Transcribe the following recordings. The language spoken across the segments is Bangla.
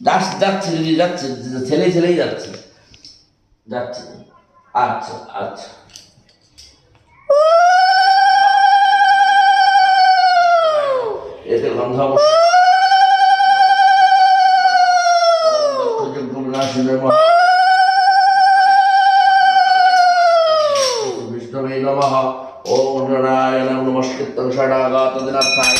যাচ্ছে দিদি যাচ্ছে ছেলে ছেলেই যাচ্ছে যাচ্ছে আচ্ছা আচ্ছা এতে গন্ধ অবশ্য বিষ্ণবে নমঃ ওম নারায়ণ নমস্কৃত্যং ষডাগাত দিনাথায়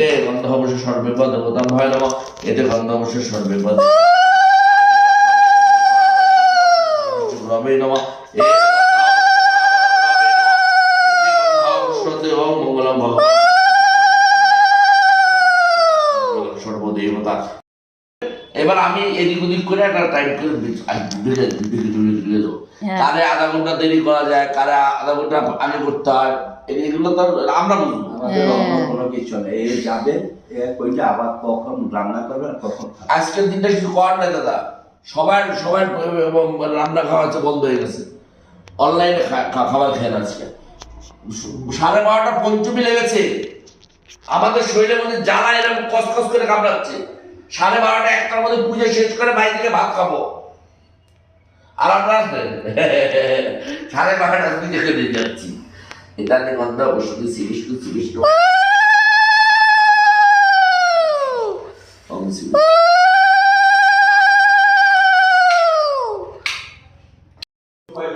এতে গন্ধ অবশ্য সর্বেপদ ভয় নম এতে গন্ধ অবশ্য সর্বেপদ রবে নম মঙ্গলম ভগবান সর্বদেবতা। এবার আমি এদিক ওদিক করে একটা টাইম করে দেবো। হ্যাঁ। কারে আধা ঘণ্টা দেরি করা যায় কারে আধা ঘণ্টা আগে করতে হয় এগুলো তো আমরা বুঝব। কিছু নেই এই যাবে, এ কইটা আবার কখন রান্না করবে আর কখন আজকের দিনটা কিছু করার নাই দাদা। সবার সবার রান্না খাওয়া হচ্ছে বন্ধ হয়ে গেছে। অনলাইনে খাবার খেয়ে আজকে। সাড়ে বারোটা পঞ্চমী লেগেছে। আমাদের শরীরের মধ্যে জ্বালা এরকম কসকস করে কামড়াচ্ছে। সাড়ে বারোটা একটার মধ্যে পুজো শেষ করে বাইরে থেকে ভাত খাব। আর আমরা সাড়ে বারোটা পুজো করে যাচ্ছি। এটা নিয়ে গন্ধ অবশ্যই শ্রীকৃষ্ণ শ্রীকৃষ্ণ Pues